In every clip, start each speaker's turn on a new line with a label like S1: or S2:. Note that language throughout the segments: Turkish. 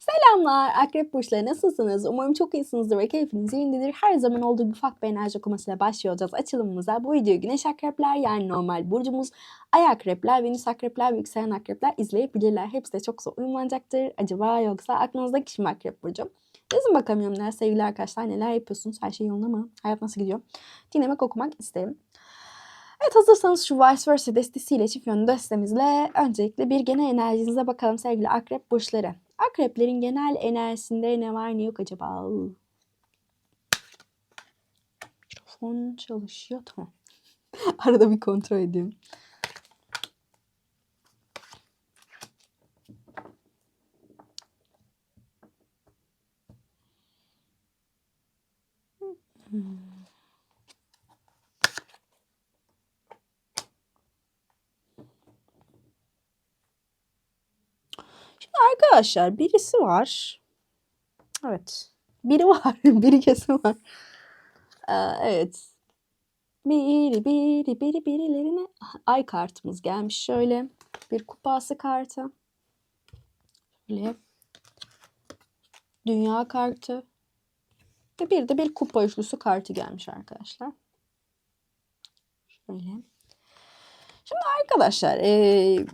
S1: Selamlar Akrep Burçları nasılsınız? Umarım çok iyisinizdir ve keyfiniz yerindedir. Her zaman olduğu gibi ufak bir enerji okumasıyla başlıyor olacağız açılımımıza. Bu videoyu Güneş Akrepler yani normal burcumuz, Ay Akrepler, Venüs Akrepler Yükselen Akrepler izleyebilirler. Hepsi de çok güzel uyumlanacaktır. Acaba yoksa aklınızda kişi mi Akrep Burcu? Yazın bakalım yorumlara sevgili arkadaşlar neler yapıyorsunuz? Her şey yolunda mı? Hayat nasıl gidiyor? Dinlemek okumak isterim. Evet hazırsanız şu Vice Versa destesiyle çift yönlü destemizle öncelikle bir genel enerjinize bakalım sevgili akrep burçları. Akreplerin genel enerjisinde ne var ne yok acaba? Mikrofon çalışıyor tamam. Arada bir kontrol edeyim. Hmm. Şimdi arkadaşlar birisi var. Evet. Biri var. biri kesin var. Ee, evet. Biri biri biri birilerine ay kartımız gelmiş şöyle. Bir kupası kartı. Şöyle. Dünya kartı. Ve bir de bir kupa üçlüsü kartı gelmiş arkadaşlar. Şöyle. Şimdi arkadaşlar ee,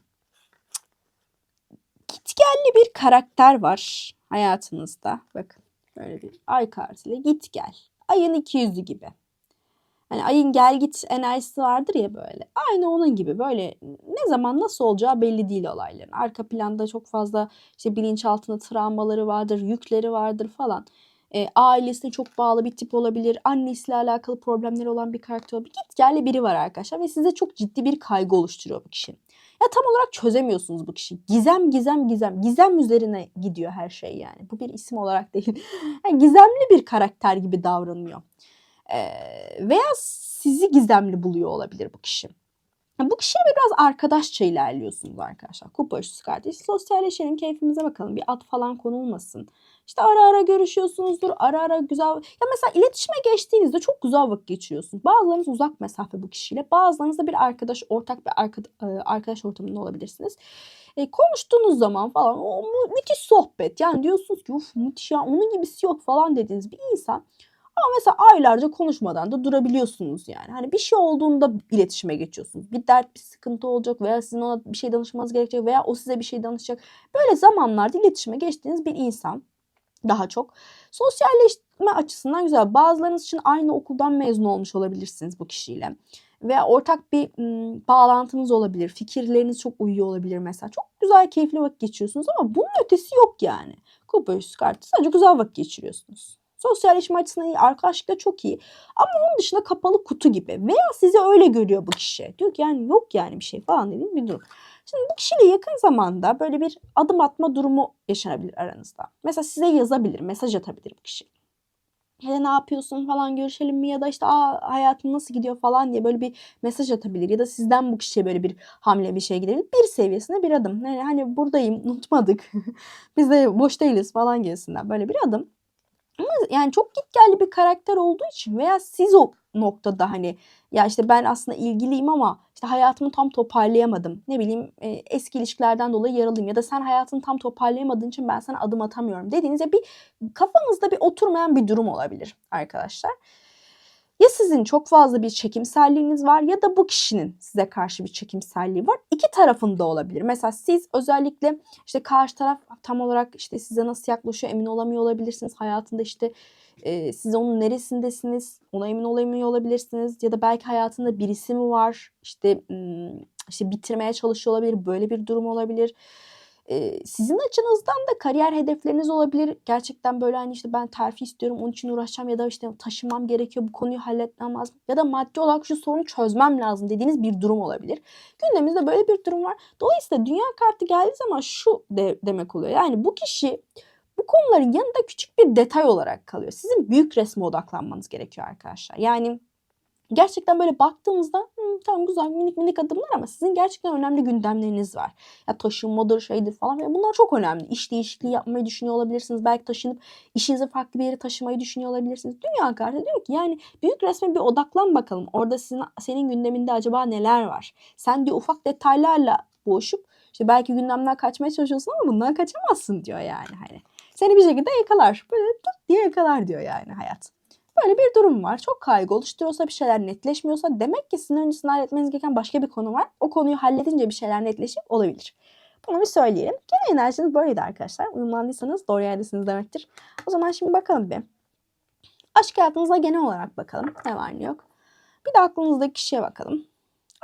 S1: gitgelli bir karakter var hayatınızda. Bakın böyle bir ay kartıyla git gel. Ayın iki yüzü gibi. Hani ayın gel git enerjisi vardır ya böyle. Aynı onun gibi böyle ne zaman nasıl olacağı belli değil olayların. Arka planda çok fazla işte bilinçaltında travmaları vardır, yükleri vardır falan. E, ailesine çok bağlı bir tip olabilir. Annesiyle alakalı problemleri olan bir karakter olabilir. Git gelli biri var arkadaşlar ve size çok ciddi bir kaygı oluşturuyor bu kişi. Ya tam olarak çözemiyorsunuz bu kişi. Gizem gizem gizem. Gizem üzerine gidiyor her şey yani. Bu bir isim olarak değil. Yani gizemli bir karakter gibi davranıyor. Ee, veya sizi gizemli buluyor olabilir bu kişi. Bu kişiye biraz arkadaşça ilerliyorsunuz arkadaşlar. Kupa üçlüsü kardeş. Sosyalleşelim, keyfimize bakalım. Bir ad falan konulmasın. İşte ara ara görüşüyorsunuzdur. Ara ara güzel. Ya mesela iletişime geçtiğinizde çok güzel vakit geçiriyorsunuz. Bazılarınız uzak mesafe bu kişiyle. Bazılarınız da bir arkadaş, ortak bir arkadaş ortamında olabilirsiniz. E, konuştuğunuz zaman falan o mü- müthiş sohbet. Yani diyorsunuz ki uf müthiş ya onun gibisi yok falan dediğiniz bir insan. Ama mesela aylarca konuşmadan da durabiliyorsunuz yani. Hani bir şey olduğunda iletişime geçiyorsunuz. Bir dert, bir sıkıntı olacak veya sizin ona bir şey danışmanız gerekecek veya o size bir şey danışacak. Böyle zamanlarda iletişime geçtiğiniz bir insan daha çok. Sosyalleşme açısından güzel. Bazılarınız için aynı okuldan mezun olmuş olabilirsiniz bu kişiyle. Veya ortak bir ım, bağlantınız olabilir. Fikirleriniz çok uyuyor olabilir mesela. Çok güzel, keyifli vakit geçiriyorsunuz ama bunun ötesi yok yani. Kupa üstü sadece güzel vakit geçiriyorsunuz. Sosyalleşme açısından iyi, arkadaşlıkta çok iyi. Ama onun dışında kapalı kutu gibi. Veya sizi öyle görüyor bu kişi. Diyor ki yani yok yani bir şey falan dediğin bir durum. Şimdi bu kişiyle yakın zamanda böyle bir adım atma durumu yaşanabilir aranızda. Mesela size yazabilir, mesaj atabilir bu kişi. Da ne yapıyorsun falan görüşelim mi ya da işte Aa, hayatın nasıl gidiyor falan diye böyle bir mesaj atabilir. Ya da sizden bu kişiye böyle bir hamle bir şey gidebilir. Bir seviyesine bir adım. Yani hani buradayım unutmadık. Biz de boş değiliz falan gibisinden böyle bir adım. Ama yani çok gitgelli bir karakter olduğu için veya siz o noktada hani ya işte ben aslında ilgiliyim ama işte hayatımı tam toparlayamadım. Ne bileyim e, eski ilişkilerden dolayı yaralıyım ya da sen hayatını tam toparlayamadığın için ben sana adım atamıyorum dediğinizde bir kafanızda bir oturmayan bir durum olabilir arkadaşlar. Ya sizin çok fazla bir çekimselliğiniz var ya da bu kişinin size karşı bir çekimselliği var. İki tarafında olabilir. Mesela siz özellikle işte karşı taraf tam olarak işte size nasıl yaklaşıyor emin olamıyor olabilirsiniz. Hayatında işte e, siz onun neresindesiniz ona emin olamıyor olabilirsiniz. Ya da belki hayatında birisi mi var işte işte bitirmeye çalışıyor olabilir. Böyle bir durum olabilir sizin açınızdan da kariyer hedefleriniz olabilir. Gerçekten böyle hani işte ben terfi istiyorum onun için uğraşacağım ya da işte taşınmam gerekiyor bu konuyu halletmem lazım. Ya da maddi olarak şu sorunu çözmem lazım dediğiniz bir durum olabilir. Gündemimizde böyle bir durum var. Dolayısıyla dünya kartı geldiği zaman şu de, demek oluyor. Yani bu kişi bu konuların yanında küçük bir detay olarak kalıyor. Sizin büyük resme odaklanmanız gerekiyor arkadaşlar. Yani gerçekten böyle baktığınızda Hı, tamam güzel minik minik adımlar ama sizin gerçekten önemli gündemleriniz var. Ya taşınmadır şeydir falan ve bunlar çok önemli. İş değişikliği yapmayı düşünüyor olabilirsiniz. Belki taşınıp işinizi farklı bir yere taşımayı düşünüyor olabilirsiniz. Dünya kartı diyor ki yani büyük resme bir odaklan bakalım. Orada sizin, senin gündeminde acaba neler var? Sen diyor ufak detaylarla boğuşup işte belki gündemden kaçmaya çalışıyorsun ama bundan kaçamazsın diyor yani hani. Seni bir şekilde yakalar. Böyle diye yakalar diyor yani hayat. Böyle bir durum var. Çok kaygı oluşturuyorsa bir şeyler netleşmiyorsa demek ki sizin öncesinde halletmeniz gereken başka bir konu var. O konuyu halledince bir şeyler netleşip olabilir. Bunu bir söyleyelim. Genel enerjiniz böyleydi arkadaşlar. Uyumlandıysanız doğru yerdesiniz demektir. O zaman şimdi bakalım bir. Aşk hayatınıza genel olarak bakalım. Ne var ne yok. Bir de aklınızdaki kişiye bakalım.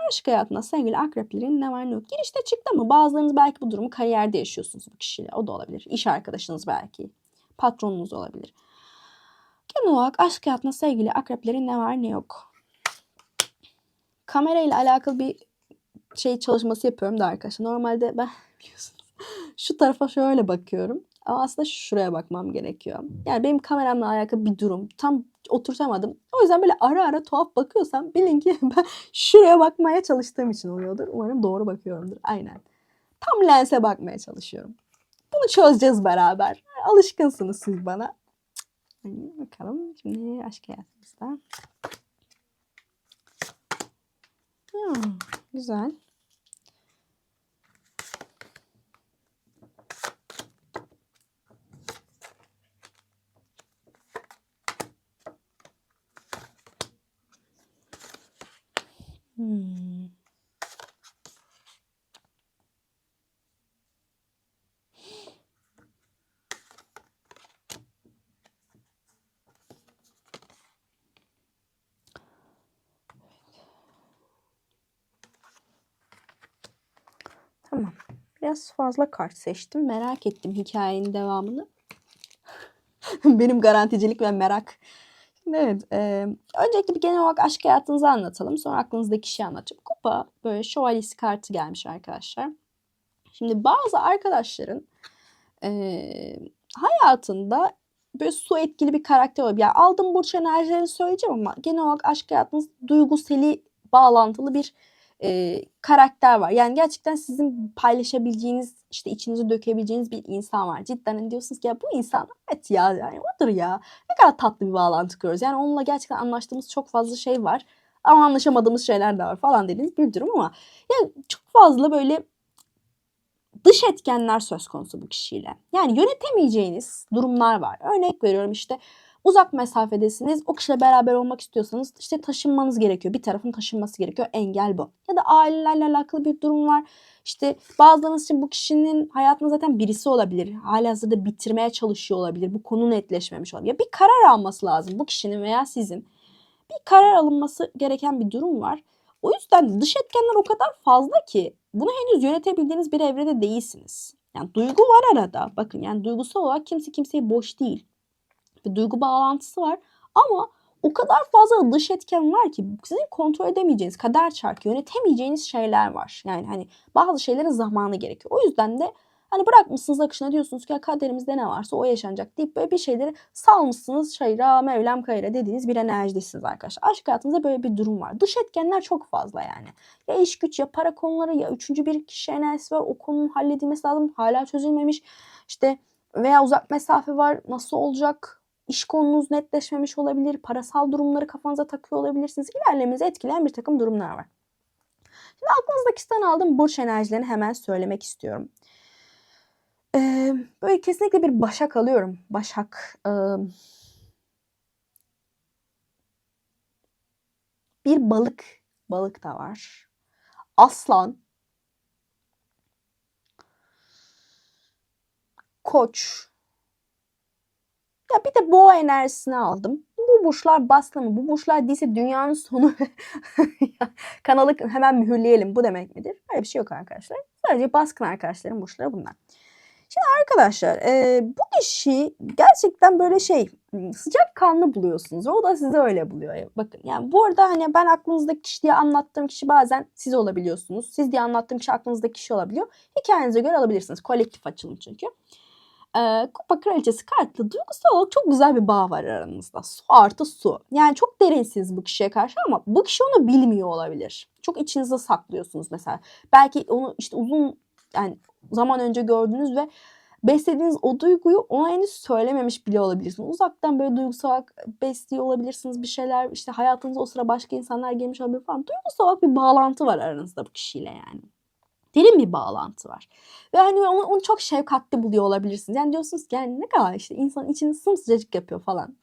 S1: Aşk hayatında sevgili akreplerin ne var ne yok. Girişte çıktı mı? Bazılarınız belki bu durumu kariyerde yaşıyorsunuz bu kişiyle. O da olabilir. İş arkadaşınız belki. Patronunuz olabilir. Genel olarak aşk hayatında sevgili akreplerin ne var ne yok. Kamerayla alakalı bir şey çalışması yapıyorum da arkadaşlar. Normalde ben biliyorsunuz şu tarafa şöyle bakıyorum. Ama aslında şuraya bakmam gerekiyor. Yani benim kameramla alakalı bir durum. Tam oturtamadım. O yüzden böyle ara ara tuhaf bakıyorsam bilin ki ben şuraya bakmaya çalıştığım için oluyordur. Umarım doğru bakıyorumdur. Aynen. Tam lense bakmaya çalışıyorum. Bunu çözeceğiz beraber. Alışkınsınız siz bana. Hadi bakalım şimdi aşk hayatımızda. Hmm, güzel. Hmm. Tamam. Biraz fazla kart seçtim. Merak ettim hikayenin devamını. Benim garanticilik ve merak. Evet. E, öncelikle bir genel olarak aşk hayatınızı anlatalım. Sonra aklınızdaki kişiyi anlatacağım. Kupa böyle şövalyesi kartı gelmiş arkadaşlar. Şimdi bazı arkadaşların e, hayatında böyle su etkili bir karakter olabilir. Yani aldığım burç enerjilerini söyleyeceğim ama genel olarak aşk hayatınız duyguseli bağlantılı bir e, karakter var. Yani gerçekten sizin paylaşabileceğiniz, işte içinizi dökebileceğiniz bir insan var. Cidden hani diyorsunuz ki ya bu insan evet ya yani odur ya. Ne kadar tatlı bir bağlantı kuruyoruz. Yani onunla gerçekten anlaştığımız çok fazla şey var. Ama anlaşamadığımız şeyler de var falan dediğiniz bir durum ama yani çok fazla böyle dış etkenler söz konusu bu kişiyle. Yani yönetemeyeceğiniz durumlar var. Örnek veriyorum işte uzak mesafedesiniz. O kişiyle beraber olmak istiyorsanız işte taşınmanız gerekiyor. Bir tarafın taşınması gerekiyor. Engel bu. Ya da ailelerle alakalı bir durum var. İşte bazılarınız için bu kişinin hayatında zaten birisi olabilir. Halihazırda bitirmeye çalışıyor olabilir. Bu konu netleşmemiş olabilir. Bir karar alması lazım bu kişinin veya sizin. Bir karar alınması gereken bir durum var. O yüzden dış etkenler o kadar fazla ki bunu henüz yönetebildiğiniz bir evrede değilsiniz. Yani duygu var arada. Bakın yani duygusal olarak kimse kimseye boş değil bir duygu bağlantısı var. Ama o kadar fazla dış etken var ki sizin kontrol edemeyeceğiniz, kader çarkı yönetemeyeceğiniz şeyler var. Yani hani bazı şeylerin zamanı gerekiyor. O yüzden de hani bırakmışsınız akışına diyorsunuz ki kaderimizde ne varsa o yaşanacak deyip böyle bir şeyleri salmışsınız şayra mevlam kayra dediğiniz bir enerjidesiniz arkadaşlar. Aşk hayatınızda böyle bir durum var. Dış etkenler çok fazla yani. Ya iş güç ya para konuları ya üçüncü bir kişi enerjisi var. O konunun halledilmesi lazım. Hala çözülmemiş. İşte veya uzak mesafe var. Nasıl olacak? İş konunuz netleşmemiş olabilir, parasal durumları kafanıza takıyor olabilirsiniz. İlerlemenizi etkileyen bir takım durumlar var. Şimdi aklınızdaki kişiden aldığım burç enerjilerini hemen söylemek istiyorum. Ee, böyle kesinlikle bir başak alıyorum. Başak. E, bir balık. Balık da var. Aslan. Koç. Ya bir de boğa enerjisini aldım. Bu burçlar bastı mı? Bu burçlar değilse dünyanın sonu. Kanalı hemen mühürleyelim. Bu demek midir? Böyle bir şey yok arkadaşlar. Sadece baskın arkadaşların burçları bunlar. Şimdi arkadaşlar e, bu kişi gerçekten böyle şey sıcak kanlı buluyorsunuz. O da sizi öyle buluyor. Bakın yani bu arada hani ben aklınızdaki kişi diye anlattığım kişi bazen siz olabiliyorsunuz. Siz diye anlattığım kişi aklınızdaki kişi olabiliyor. Hikayenize göre alabilirsiniz. Kolektif açılım çünkü e, Kupa Kraliçesi kartlı duygusal olarak çok güzel bir bağ var aranızda. Su artı su. Yani çok derinsiniz bu kişiye karşı ama bu kişi onu bilmiyor olabilir. Çok içinizde saklıyorsunuz mesela. Belki onu işte uzun yani zaman önce gördünüz ve beslediğiniz o duyguyu ona henüz söylememiş bile olabilirsiniz. Uzaktan böyle duygusal olarak besliyor olabilirsiniz bir şeyler. İşte hayatınıza o sıra başka insanlar gelmiş olabilir falan. Duygusal olarak bir bağlantı var aranızda bu kişiyle yani. Derin bir bağlantı var. Ve hani onu, onu çok şefkatli buluyor olabilirsiniz. Yani diyorsunuz ki yani ne kadar işte insanın içini sımsıcacık yapıyor falan.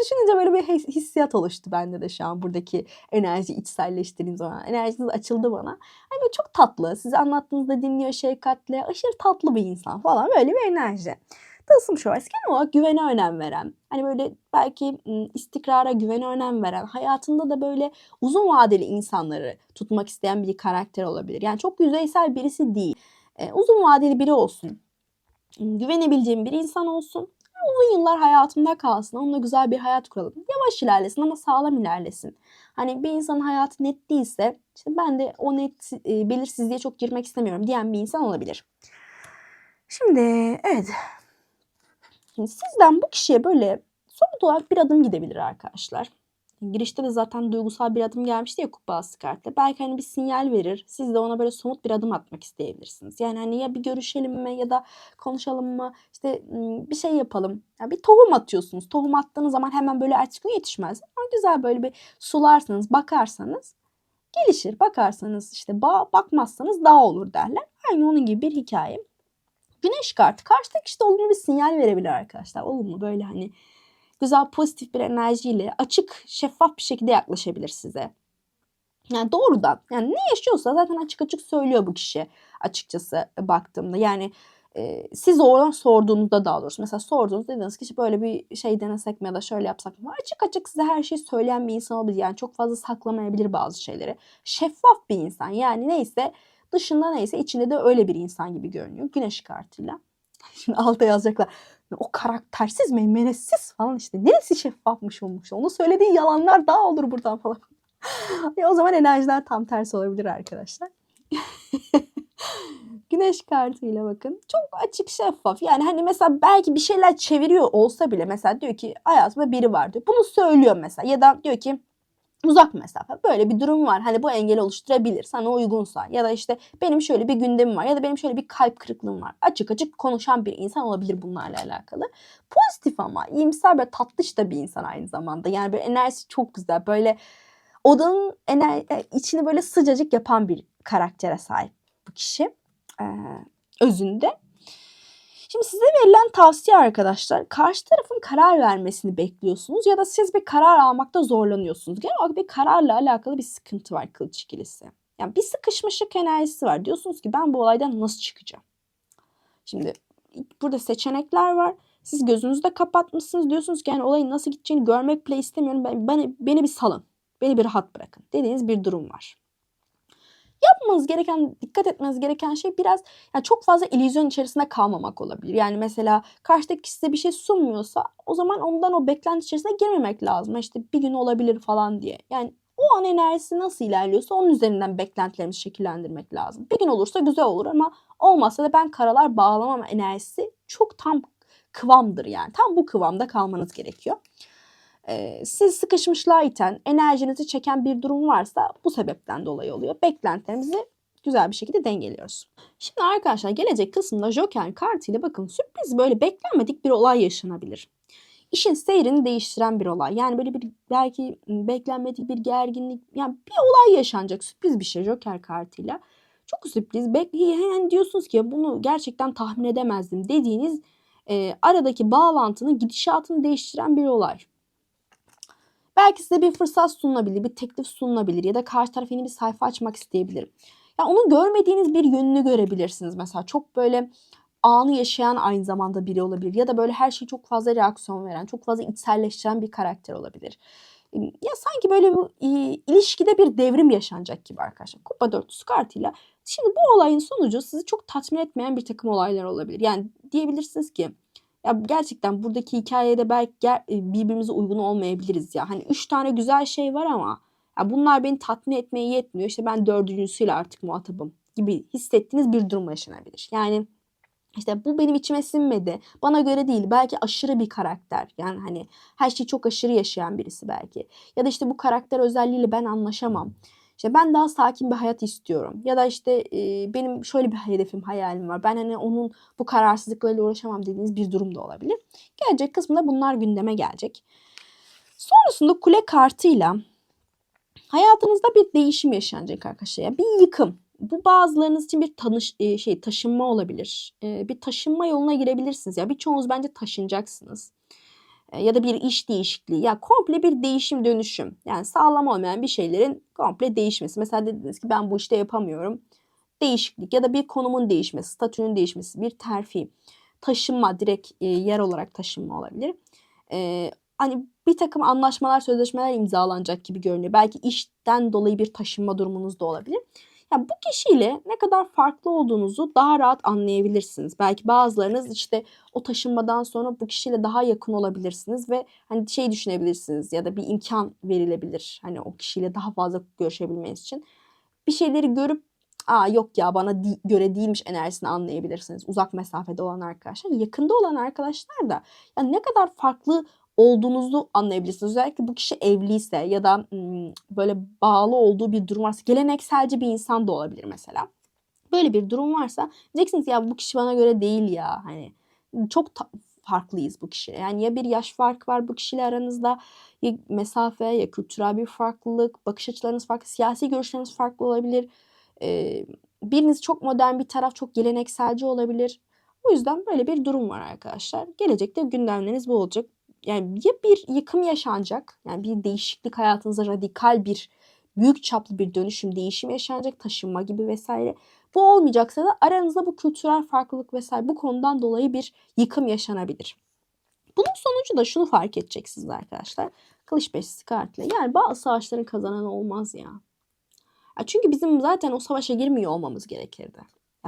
S1: Düşününce böyle bir his- hissiyat oluştu bende de şu an buradaki enerji içselleştirdiğim zaman. Enerjiniz açıldı bana. Hani çok tatlı. Size anlattığınızda dinliyor şefkatle. Aşırı tatlı bir insan falan. Böyle bir enerji. Tılsım şövalyesi genel olarak güvene önem veren. Hani böyle belki istikrara güvene önem veren. Hayatında da böyle uzun vadeli insanları tutmak isteyen bir karakter olabilir. Yani çok yüzeysel birisi değil. E, uzun vadeli biri olsun. Im, Güvenebileceğim bir insan olsun uzun yıllar hayatımda kalsın. Onunla güzel bir hayat kuralım. Yavaş ilerlesin ama sağlam ilerlesin. Hani bir insanın hayatı net değilse işte ben de o net e, belirsizliğe çok girmek istemiyorum diyen bir insan olabilir. Şimdi evet. Şimdi sizden bu kişiye böyle somut olarak bir adım gidebilir arkadaşlar. Girişte de zaten duygusal bir adım gelmişti ya kubbası kartla. Belki hani bir sinyal verir. Siz de ona böyle somut bir adım atmak isteyebilirsiniz. Yani hani ya bir görüşelim mi ya da konuşalım mı? İşte bir şey yapalım. Ya bir tohum atıyorsunuz. Tohum attığınız zaman hemen böyle ertesi gün yetişmez. Ama güzel böyle bir sularsanız, bakarsanız gelişir. Bakarsanız işte bağ, bakmazsanız dağ olur derler. Aynı onun gibi bir hikaye. Güneş kartı karşıdaki işte olumlu bir sinyal verebilir arkadaşlar. Olumlu böyle hani güzel pozitif bir enerjiyle açık şeffaf bir şekilde yaklaşabilir size. Yani doğrudan yani ne yaşıyorsa zaten açık açık söylüyor bu kişi açıkçası baktığımda. Yani e, siz oradan sorduğunuzda daha doğrusu mesela sordunuz dediniz ki böyle bir şey denesek mi ya da şöyle yapsak mı? Açık açık size her şeyi söyleyen bir insan olabilir. Yani çok fazla saklamayabilir bazı şeyleri. Şeffaf bir insan yani neyse dışında neyse içinde de öyle bir insan gibi görünüyor. Güneş kartıyla. Şimdi alta yazacaklar. O karaktersiz, meymenetsiz falan işte. Neresi şeffafmış olmuş. Onu söylediği yalanlar daha olur buradan falan. ya o zaman enerjiler tam tersi olabilir arkadaşlar. Güneş kartıyla bakın. Çok açık şeffaf. Yani hani mesela belki bir şeyler çeviriyor olsa bile mesela diyor ki hayatımda biri var diyor. Bunu söylüyor mesela. Ya da diyor ki uzak mesafe. Böyle bir durum var. Hani bu engel oluşturabilir sana uygunsa. Ya da işte benim şöyle bir gündemim var. Ya da benim şöyle bir kalp kırıklığım var. Açık açık konuşan bir insan olabilir bunlarla alakalı. Pozitif ama iyimser ve tatlış da bir insan aynı zamanda. Yani böyle enerjisi çok güzel. Böyle odanın ener içini böyle sıcacık yapan bir karaktere sahip bu kişi. Ee, özünde. Şimdi size verilen tavsiye arkadaşlar karşı tarafın karar vermesini bekliyorsunuz ya da siz bir karar almakta zorlanıyorsunuz. Genel olarak bir kararla alakalı bir sıkıntı var kılıç ikilisi. Yani bir sıkışmışlık enerjisi var. Diyorsunuz ki ben bu olaydan nasıl çıkacağım? Şimdi burada seçenekler var. Siz gözünüzü de kapatmışsınız. Diyorsunuz ki yani olayın nasıl gideceğini görmek bile istemiyorum. Ben, beni, beni bir salın. Beni bir rahat bırakın. Dediğiniz bir durum var yapmanız gereken, dikkat etmeniz gereken şey biraz yani çok fazla illüzyon içerisinde kalmamak olabilir. Yani mesela karşıdaki size bir şey sunmuyorsa o zaman ondan o beklenti içerisine girmemek lazım. İşte bir gün olabilir falan diye. Yani o an enerjisi nasıl ilerliyorsa onun üzerinden beklentilerimizi şekillendirmek lazım. Bir gün olursa güzel olur ama olmazsa da ben karalar bağlamam enerjisi çok tam kıvamdır yani. Tam bu kıvamda kalmanız gerekiyor siz sıkışmışlığa enerjinizi çeken bir durum varsa bu sebepten dolayı oluyor. Beklentilerimizi güzel bir şekilde dengeliyoruz. Şimdi arkadaşlar gelecek kısımda Joker kartıyla bakın sürpriz böyle beklenmedik bir olay yaşanabilir. İşin seyrini değiştiren bir olay. Yani böyle bir belki beklenmedik bir gerginlik yani bir olay yaşanacak sürpriz bir şey Joker kartıyla. Çok sürpriz. Hemen diyorsunuz ki bunu gerçekten tahmin edemezdim dediğiniz e, aradaki bağlantının gidişatını değiştiren bir olay. Belki size bir fırsat sunulabilir, bir teklif sunulabilir ya da karşı taraf yeni bir sayfa açmak isteyebilir. Ya onun görmediğiniz bir yönünü görebilirsiniz mesela. Çok böyle anı yaşayan aynı zamanda biri olabilir ya da böyle her şeyi çok fazla reaksiyon veren, çok fazla içselleştiren bir karakter olabilir. Ya sanki böyle bu ilişkide bir devrim yaşanacak gibi arkadaşlar. Kupa dörtlüsü kartıyla. Şimdi bu olayın sonucu sizi çok tatmin etmeyen bir takım olaylar olabilir. Yani diyebilirsiniz ki ya gerçekten buradaki hikayede belki e, birbirimize uygun olmayabiliriz ya. Hani üç tane güzel şey var ama ya bunlar beni tatmin etmeye yetmiyor. İşte ben dördüncüsüyle artık muhatabım gibi hissettiğiniz bir durum yaşanabilir. Yani işte bu benim içime sinmedi. Bana göre değil. Belki aşırı bir karakter. Yani hani her şeyi çok aşırı yaşayan birisi belki. Ya da işte bu karakter özelliğiyle ben anlaşamam. İşte ben daha sakin bir hayat istiyorum. Ya da işte e, benim şöyle bir hedefim, hayalim var. Ben hani onun bu kararsızlıklarıyla uğraşamam dediğiniz bir durum da olabilir. Gelecek kısmında bunlar gündeme gelecek. Sonrasında kule kartıyla hayatınızda bir değişim yaşanacak arkadaşlar. Bir yıkım. bu bazılarınız için bir tanış e, şey taşınma olabilir. E, bir taşınma yoluna girebilirsiniz. Ya birçoğunuz bence taşınacaksınız. E, ya da bir iş değişikliği. Ya komple bir değişim dönüşüm. Yani sağlam olmayan bir şeylerin komple değişmesi. Mesela dediniz ki ben bu işte yapamıyorum. Değişiklik ya da bir konumun değişmesi, statünün değişmesi, bir terfi, taşınma, direkt e, yer olarak taşınma olabilir. E, hani bir takım anlaşmalar, sözleşmeler imzalanacak gibi görünüyor. Belki işten dolayı bir taşınma durumunuz da olabilir. Ya bu kişiyle ne kadar farklı olduğunuzu daha rahat anlayabilirsiniz. Belki bazılarınız işte o taşınmadan sonra bu kişiyle daha yakın olabilirsiniz ve hani şey düşünebilirsiniz ya da bir imkan verilebilir. Hani o kişiyle daha fazla görüşebilmeniz için. Bir şeyleri görüp aa yok ya bana di- göre değilmiş enerjisini anlayabilirsiniz. Uzak mesafede olan arkadaşlar. Yakında olan arkadaşlar da ya ne kadar farklı olduğunuzu anlayabilirsiniz. Özellikle bu kişi evliyse ya da böyle bağlı olduğu bir durum varsa gelenekselci bir insan da olabilir mesela. Böyle bir durum varsa diyeceksiniz ya bu kişi bana göre değil ya hani çok farklıyız bu kişiyle. Yani ya bir yaş farkı var bu kişiyle aranızda ya mesafe ya kültürel bir farklılık, bakış açılarınız farklı, siyasi görüşleriniz farklı olabilir. Ee, biriniz çok modern bir taraf çok gelenekselci olabilir. O yüzden böyle bir durum var arkadaşlar. Gelecekte gündemleriniz bu olacak yani ya bir yıkım yaşanacak, yani bir değişiklik hayatınıza radikal bir büyük çaplı bir dönüşüm, değişim yaşanacak, taşınma gibi vesaire. Bu olmayacaksa da aranızda bu kültürel farklılık vesaire bu konudan dolayı bir yıkım yaşanabilir. Bunun sonucu da şunu fark edeceksiniz arkadaşlar. Kılıç beşlisi kartıyla. Yani bazı savaşların kazananı olmaz ya. ya. Çünkü bizim zaten o savaşa girmiyor olmamız gerekirdi.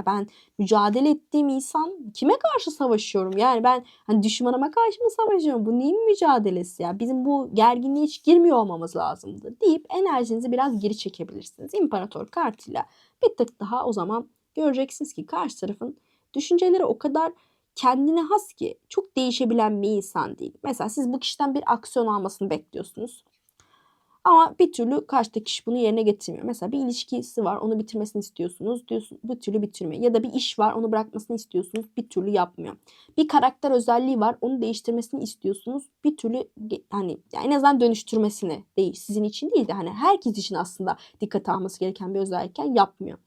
S1: Ya ben mücadele ettiğim insan kime karşı savaşıyorum? Yani ben hani düşmanıma karşı mı savaşıyorum? Bu neyin mücadelesi ya? Bizim bu gerginliğe hiç girmiyor olmamız lazımdı deyip enerjinizi biraz geri çekebilirsiniz. İmparator kartıyla bir tık daha o zaman göreceksiniz ki karşı tarafın düşünceleri o kadar kendine has ki çok değişebilen bir insan değil. Mesela siz bu kişiden bir aksiyon almasını bekliyorsunuz. Ama bir türlü karşıdaki kişi bunu yerine getirmiyor. Mesela bir ilişkisi var onu bitirmesini istiyorsunuz diyorsun bir türlü bitirmiyor. Ya da bir iş var onu bırakmasını istiyorsunuz bir türlü yapmıyor. Bir karakter özelliği var onu değiştirmesini istiyorsunuz bir türlü hani yani en azından dönüştürmesini değil sizin için değil de hani herkes için aslında dikkat alması gereken bir özellikken yapmıyor.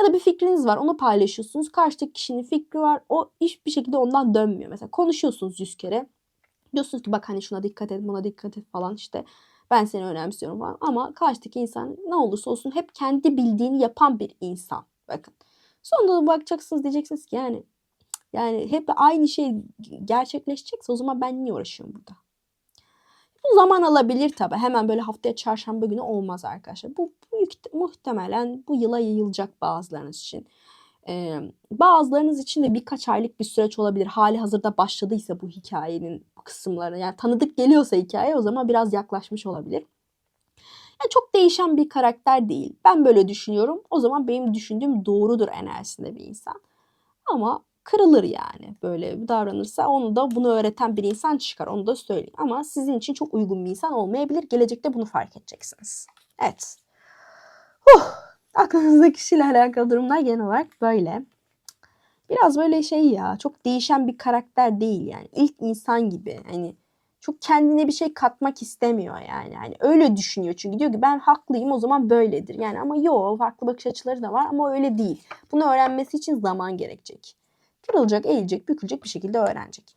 S1: Ya da bir fikriniz var onu paylaşıyorsunuz karşıdaki kişinin fikri var o hiçbir şekilde ondan dönmüyor. Mesela konuşuyorsunuz yüz kere diyorsunuz ki bak hani şuna dikkat et buna dikkat et falan işte ben seni önemsiyorum falan. Ama karşıdaki insan ne olursa olsun hep kendi bildiğini yapan bir insan. Bakın. Sonunda da bakacaksınız diyeceksiniz ki yani yani hep aynı şey gerçekleşecekse o zaman ben niye uğraşıyorum burada? Bu zaman alabilir tabi. Hemen böyle haftaya çarşamba günü olmaz arkadaşlar. Bu, bu muhtemelen bu yıla yayılacak bazılarınız için. Ee, bazılarınız için de birkaç aylık bir süreç olabilir. Hali hazırda başladıysa bu hikayenin kısımları. Yani tanıdık geliyorsa hikaye o zaman biraz yaklaşmış olabilir. Yani çok değişen bir karakter değil. Ben böyle düşünüyorum. O zaman benim düşündüğüm doğrudur enerjisinde bir insan. Ama kırılır yani böyle davranırsa onu da bunu öğreten bir insan çıkar onu da söyleyeyim. Ama sizin için çok uygun bir insan olmayabilir. Gelecekte bunu fark edeceksiniz. Evet. Huh aklınızdaki kişiyle alakalı durumlar genel olarak böyle. Biraz böyle şey ya çok değişen bir karakter değil yani. İlk insan gibi hani çok kendine bir şey katmak istemiyor yani. yani öyle düşünüyor çünkü diyor ki ben haklıyım o zaman böyledir. Yani ama yok farklı bakış açıları da var ama öyle değil. Bunu öğrenmesi için zaman gerekecek. Kırılacak, eğilecek, bükülecek bir şekilde öğrenecek.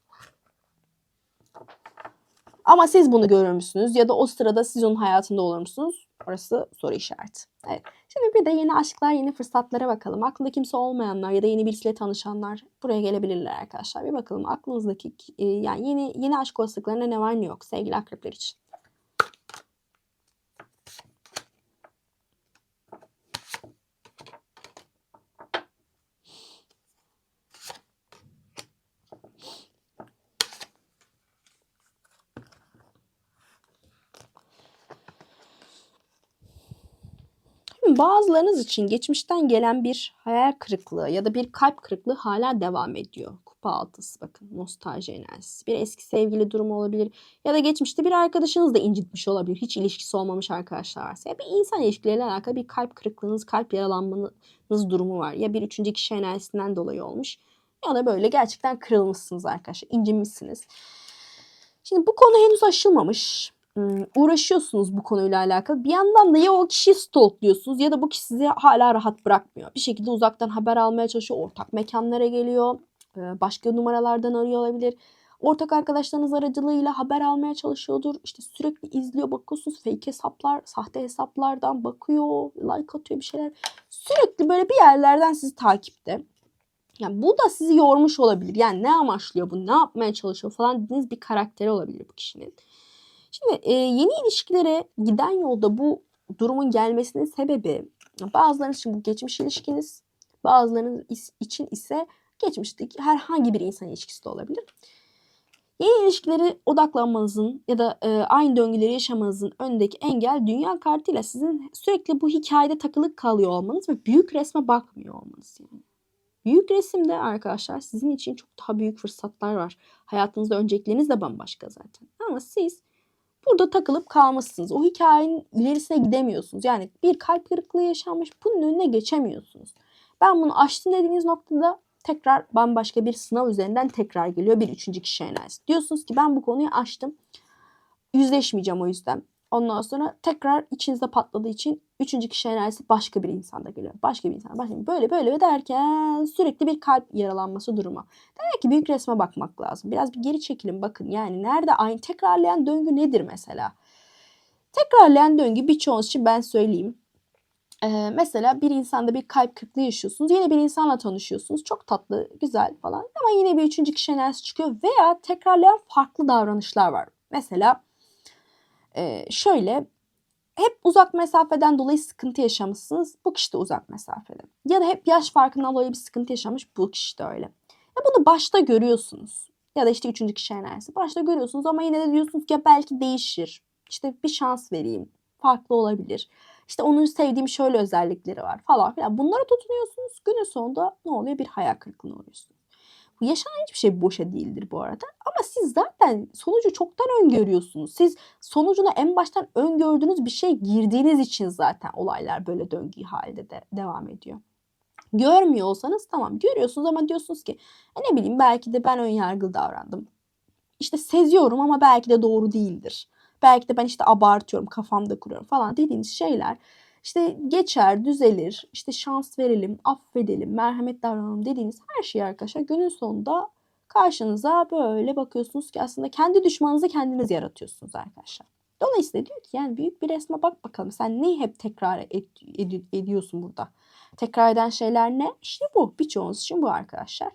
S1: Ama siz bunu görür müsünüz ya da o sırada siz onun hayatında olur musunuz? Orası soru işareti. Evet. Şimdi bir de yeni aşklar, yeni fırsatlara bakalım. Aklında kimse olmayanlar ya da yeni birisiyle tanışanlar buraya gelebilirler arkadaşlar. Bir bakalım aklınızdaki e, yani yeni yeni aşk olasılıklarında ne var ne yok sevgili akrepler için. Bazılarınız için geçmişten gelen bir hayal kırıklığı ya da bir kalp kırıklığı hala devam ediyor. Kupa altısı bakın nostalji enerjisi. Bir eski sevgili durumu olabilir ya da geçmişte bir arkadaşınız da incitmiş olabilir. Hiç ilişkisi olmamış arkadaşlar varsa. Ya bir insan ilişkileriyle alakalı bir kalp kırıklığınız, kalp yaralanmanız durumu var. Ya bir üçüncü kişi enerjisinden dolayı olmuş ya da böyle gerçekten kırılmışsınız arkadaşlar. incinmişsiniz. Şimdi bu konu henüz aşılmamış uğraşıyorsunuz bu konuyla alakalı. Bir yandan da ya o kişiyi stalkluyorsunuz ya da bu kişi sizi hala rahat bırakmıyor. Bir şekilde uzaktan haber almaya çalışıyor. Ortak mekanlara geliyor. Başka numaralardan arıyor olabilir. Ortak arkadaşlarınız aracılığıyla haber almaya çalışıyordur. İşte sürekli izliyor bakıyorsunuz fake hesaplar, sahte hesaplardan bakıyor, like atıyor bir şeyler. Sürekli böyle bir yerlerden sizi takipte. Yani bu da sizi yormuş olabilir. Yani ne amaçlıyor bu, ne yapmaya çalışıyor falan dediğiniz bir karakteri olabilir bu kişinin. Şimdi e, yeni ilişkilere giden yolda bu durumun gelmesinin sebebi bazılarınız için bu geçmiş ilişkiniz, bazılarınız için ise geçmişteki herhangi bir insan ilişkisi de olabilir. Yeni ilişkilere odaklanmanızın ya da e, aynı döngüleri yaşamanızın önündeki engel dünya kartıyla sizin sürekli bu hikayede takılıp kalıyor olmanız ve büyük resme bakmıyor olmanız yani. Büyük resimde arkadaşlar sizin için çok daha büyük fırsatlar var. Hayatınızda öncelikleriniz de bambaşka zaten. Ama siz burada takılıp kalmışsınız. O hikayenin ilerisine gidemiyorsunuz. Yani bir kalp kırıklığı yaşanmış bunun önüne geçemiyorsunuz. Ben bunu aştım dediğiniz noktada tekrar bambaşka bir sınav üzerinden tekrar geliyor bir üçüncü kişi enerjisi. Diyorsunuz ki ben bu konuyu aştım. Yüzleşmeyeceğim o yüzden. Ondan sonra tekrar içinizde patladığı için üçüncü kişi enerjisi başka bir insanda geliyor. Başka bir insan. Başka Böyle böyle derken sürekli bir kalp yaralanması durumu. Demek ki büyük resme bakmak lazım. Biraz bir geri çekilin bakın. Yani nerede aynı tekrarlayan döngü nedir mesela? Tekrarlayan döngü birçoğunuz için ben söyleyeyim. Ee, mesela bir insanda bir kalp kırıklığı yaşıyorsunuz. Yeni bir insanla tanışıyorsunuz. Çok tatlı, güzel falan. Ama yine bir üçüncü kişi enerjisi çıkıyor. Veya tekrarlayan farklı davranışlar var. Mesela e, şöyle hep uzak mesafeden dolayı sıkıntı yaşamışsınız. Bu kişi de uzak mesafede. Ya da hep yaş farkından dolayı bir sıkıntı yaşamış. Bu kişi de öyle. Ya bunu başta görüyorsunuz. Ya da işte üçüncü kişi enerjisi. Başta görüyorsunuz ama yine de diyorsunuz ki belki değişir. İşte bir şans vereyim. Farklı olabilir. İşte onun sevdiğim şöyle özellikleri var falan filan. Bunlara tutunuyorsunuz. Günün sonunda ne oluyor? Bir hayal kırıklığına uğruyorsunuz. Yaşanan hiçbir şey boşa değildir bu arada. Ama siz zaten sonucu çoktan öngörüyorsunuz. Siz sonucuna en baştan öngördüğünüz bir şey girdiğiniz için zaten olaylar böyle döngü halde de devam ediyor. Görmüyor olsanız tamam görüyorsunuz ama diyorsunuz ki e ne bileyim belki de ben ön yargılı davrandım. İşte seziyorum ama belki de doğru değildir. Belki de ben işte abartıyorum kafamda kuruyorum falan dediğiniz şeyler işte geçer, düzelir, işte şans verelim, affedelim, merhamet davranalım dediğiniz her şey arkadaşlar günün sonunda karşınıza böyle bakıyorsunuz ki aslında kendi düşmanınızı kendiniz yaratıyorsunuz arkadaşlar. Dolayısıyla diyor ki yani büyük bir resme bak bakalım sen neyi hep tekrar ed- ed- ediyorsun burada. Tekrar eden şeyler ne? İşte bu. Birçoğunuz için bu arkadaşlar.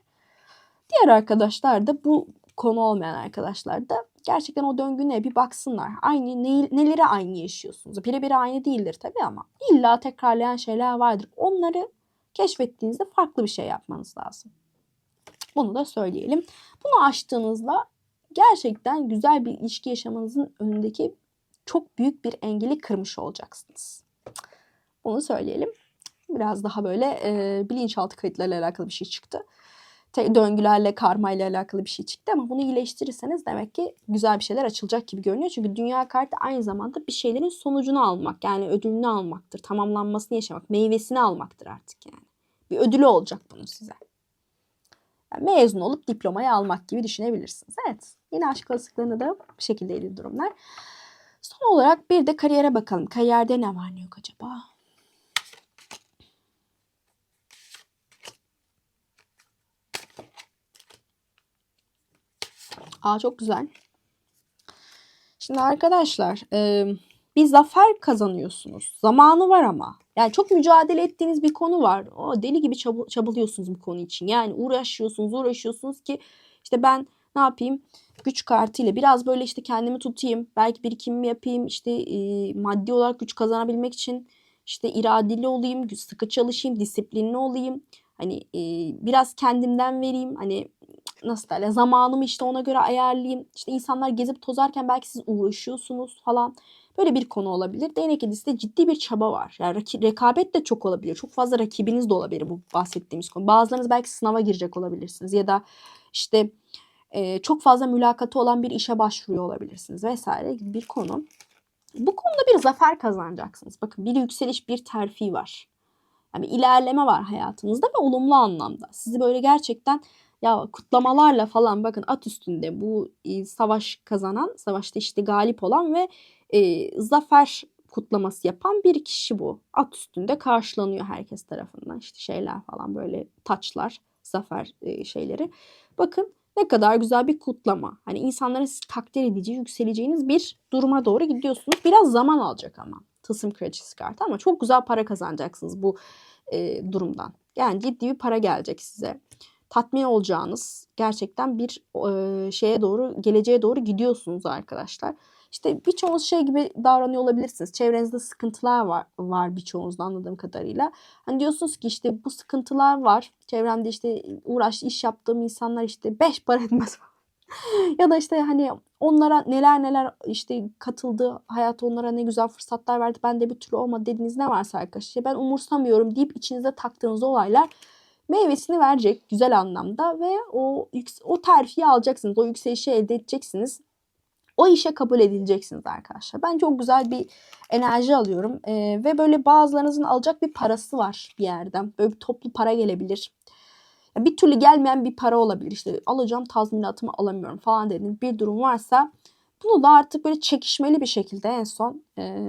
S1: Diğer arkadaşlar da bu konu olmayan arkadaşlar da gerçekten o döngüne bir baksınlar. Aynı ne, neleri aynı yaşıyorsunuz? Birebir aynı değildir tabii ama illa tekrarlayan şeyler vardır. Onları keşfettiğinizde farklı bir şey yapmanız lazım. Bunu da söyleyelim. Bunu aştığınızda gerçekten güzel bir ilişki yaşamanızın önündeki çok büyük bir engeli kırmış olacaksınız. Bunu söyleyelim. Biraz daha böyle e, bilinçaltı kayıtlarıyla alakalı bir şey çıktı te- döngülerle, karmayla alakalı bir şey çıktı ama bunu iyileştirirseniz demek ki güzel bir şeyler açılacak gibi görünüyor. Çünkü dünya kartı aynı zamanda bir şeylerin sonucunu almak yani ödülünü almaktır, tamamlanmasını yaşamak, meyvesini almaktır artık yani. Bir ödülü olacak bunun size. Yani mezun olup diplomayı almak gibi düşünebilirsiniz. Evet yine aşk olasılıklarında da bu şekilde ilgili durumlar. Son olarak bir de kariyere bakalım. Kariyerde ne var ne yok acaba? Aa çok güzel. Şimdi arkadaşlar e, bir zafer kazanıyorsunuz. Zamanı var ama. Yani çok mücadele ettiğiniz bir konu var. O deli gibi çabı, çabalıyorsunuz bu konu için. Yani uğraşıyorsunuz, uğraşıyorsunuz ki işte ben ne yapayım? Güç kartıyla biraz böyle işte kendimi tutayım. Belki birikimimi yapayım. İşte e, maddi olarak güç kazanabilmek için işte iradeli olayım, sıkı çalışayım, disiplinli olayım. Hani e, biraz kendimden vereyim. Hani nasıl derler zamanımı işte ona göre ayarlayayım. İşte insanlar gezip tozarken belki siz uğraşıyorsunuz falan. Böyle bir konu olabilir. Değnek edisi ciddi bir çaba var. Yani rekabet de çok olabilir. Çok fazla rakibiniz de olabilir bu bahsettiğimiz konu. Bazılarınız belki sınava girecek olabilirsiniz. Ya da işte e, çok fazla mülakatı olan bir işe başvuruyor olabilirsiniz vesaire gibi bir konu. Bu konuda bir zafer kazanacaksınız. Bakın bir yükseliş, bir terfi var. Yani ilerleme var hayatınızda ve olumlu anlamda. Sizi böyle gerçekten Ya kutlamalarla falan bakın at üstünde bu e, savaş kazanan, savaşta işte galip olan ve e, zafer kutlaması yapan bir kişi bu. At üstünde karşılanıyor herkes tarafından. İşte şeyler falan böyle taçlar, zafer e, şeyleri. Bakın ne kadar güzel bir kutlama. Hani insanların sizi takdir edeceği, yükseleceğiniz bir duruma doğru gidiyorsunuz. Biraz zaman alacak ama. Tılsım kraliçesi kartı ama çok güzel para kazanacaksınız bu e, durumdan. Yani ciddi bir para gelecek size. Tatmin olacağınız gerçekten bir e, şeye doğru, geleceğe doğru gidiyorsunuz arkadaşlar. İşte birçoğunuz şey gibi davranıyor olabilirsiniz. Çevrenizde sıkıntılar var, var birçoğunuzda anladığım kadarıyla. Hani diyorsunuz ki işte bu sıkıntılar var. Çevremde işte uğraş, iş yaptığım insanlar işte beş para etmez. ya da işte hani onlara neler neler işte katıldı, hayat onlara ne güzel fırsatlar verdi. Ben de bir türlü olmadı dediğiniz ne varsa arkadaşlar. Ben umursamıyorum deyip içinize taktığınız olaylar meyvesini verecek güzel anlamda ve o o terfiyi alacaksınız. O yükselişi elde edeceksiniz. O işe kabul edileceksiniz arkadaşlar. Ben çok güzel bir enerji alıyorum. Ee, ve böyle bazılarınızın alacak bir parası var bir yerden. Böyle bir toplu para gelebilir. Ya bir türlü gelmeyen bir para olabilir. İşte alacağım tazminatımı alamıyorum falan dediğiniz bir durum varsa bunu da artık böyle çekişmeli bir şekilde en son e,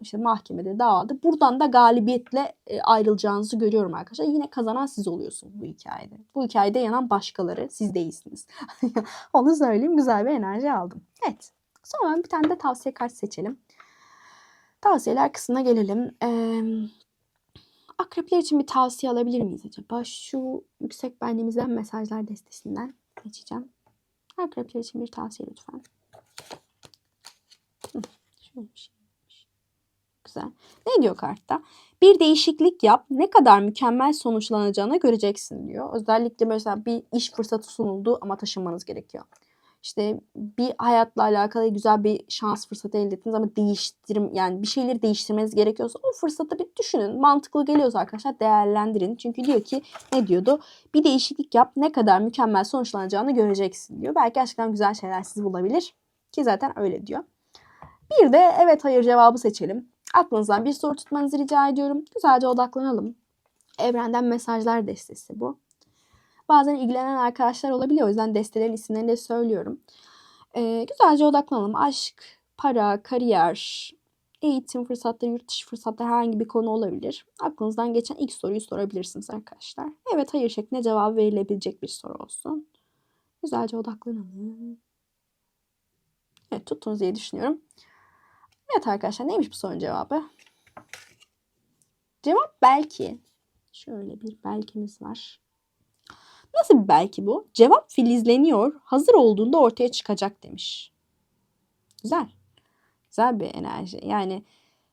S1: işte mahkemede davada buradan da galibiyetle e, ayrılacağınızı görüyorum arkadaşlar. Yine kazanan siz oluyorsunuz bu hikayede. Bu hikayede yanan başkaları siz değilsiniz. Onu söyleyeyim güzel bir enerji aldım. Evet. Sonra bir tane de tavsiye kart seçelim. Tavsiyeler kısmına gelelim. Ee, akrepler için bir tavsiye alabilir miyiz acaba? Şu yüksek benliğimizden mesajlar destesinden seçeceğim. Akrepler için bir tavsiye lütfen. Hı, şöyle bir şey güzel. Ne diyor kartta? Bir değişiklik yap. Ne kadar mükemmel sonuçlanacağını göreceksin diyor. Özellikle mesela bir iş fırsatı sunuldu ama taşınmanız gerekiyor. İşte bir hayatla alakalı güzel bir şans fırsatı elde ettiniz ama değiştirim yani bir şeyleri değiştirmeniz gerekiyorsa o fırsatı bir düşünün. Mantıklı geliyorsa arkadaşlar değerlendirin. Çünkü diyor ki ne diyordu? Bir değişiklik yap ne kadar mükemmel sonuçlanacağını göreceksin diyor. Belki gerçekten güzel şeyler sizi bulabilir. Ki zaten öyle diyor. Bir de evet hayır cevabı seçelim. Aklınızdan bir soru tutmanızı rica ediyorum. Güzelce odaklanalım. Evrenden mesajlar destesi bu. Bazen ilgilenen arkadaşlar olabiliyor. O yüzden destelerin isimlerini de söylüyorum. Ee, güzelce odaklanalım. Aşk, para, kariyer, eğitim fırsatları, yurt dışı fırsatları herhangi bir konu olabilir. Aklınızdan geçen ilk soruyu sorabilirsiniz arkadaşlar. Evet hayır şeklinde cevap verilebilecek bir soru olsun. Güzelce odaklanalım. Evet tuttunuz diye düşünüyorum. Evet arkadaşlar neymiş bu sorunun cevabı? Cevap belki. Şöyle bir belkimiz var. Nasıl bir belki bu? Cevap filizleniyor. Hazır olduğunda ortaya çıkacak demiş. Güzel. Güzel bir enerji. Yani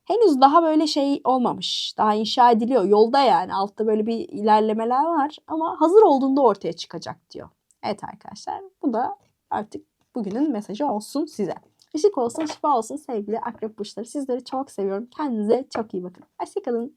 S1: henüz daha böyle şey olmamış. Daha inşa ediliyor. Yolda yani. Altta böyle bir ilerlemeler var. Ama hazır olduğunda ortaya çıkacak diyor. Evet arkadaşlar. Bu da artık bugünün mesajı olsun size. Işık olsun, şifa olsun sevgili akrep burçları. Sizleri çok seviyorum. Kendinize çok iyi bakın. Hoşçakalın.